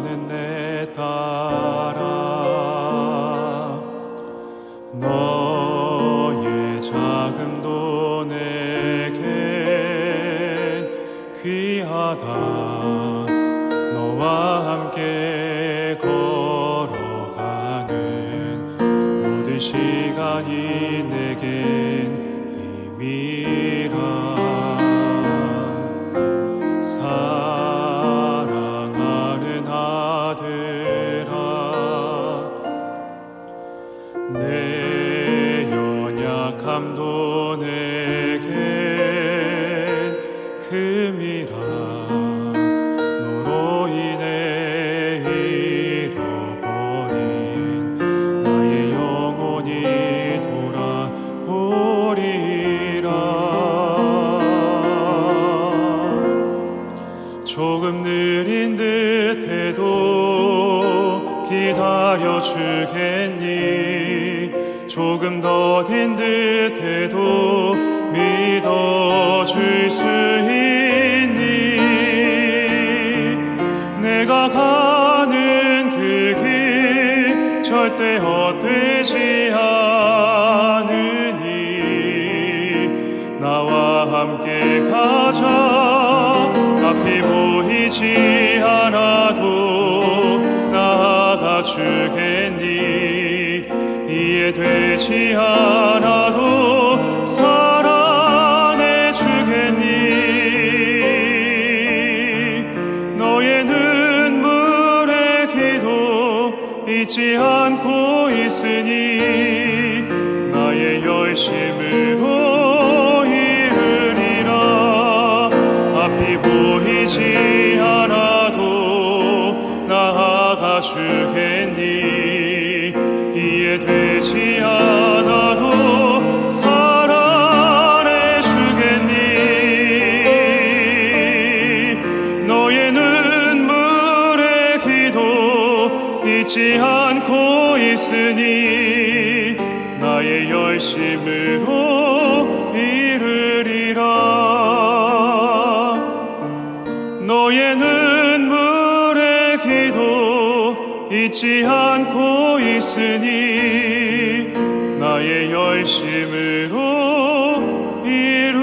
나는 내 딸아 너의 자금도 내겐 귀하다. 너와 함께 걸어가는 모든 시간이 내게 내 연약함도 내겐 금이라. 너로 인해 잃어버린 나의 영혼이 돌아오리라. 조금 느린 듯해도 기다려 주겠니? 조금 더딘 듯해도 믿어 줄 수 있니? 내가 가는 그 길 절대 헛되지 않으니. 나와 함께 가자. 앞이 보이지 않아도 주겠니? 이해되지 않아도 사랑해 주겠니? 너의 눈물의 기도 잊지 않고 있으니 나의 열심으로 이르리라. 앞이 보이지 않아도 나아가 주겠니 잊지 않고 있으니 나의 열심으로 이르리라. 너의 눈물의 기도 잊지 않고 있으니 나의 열심으로 이루리라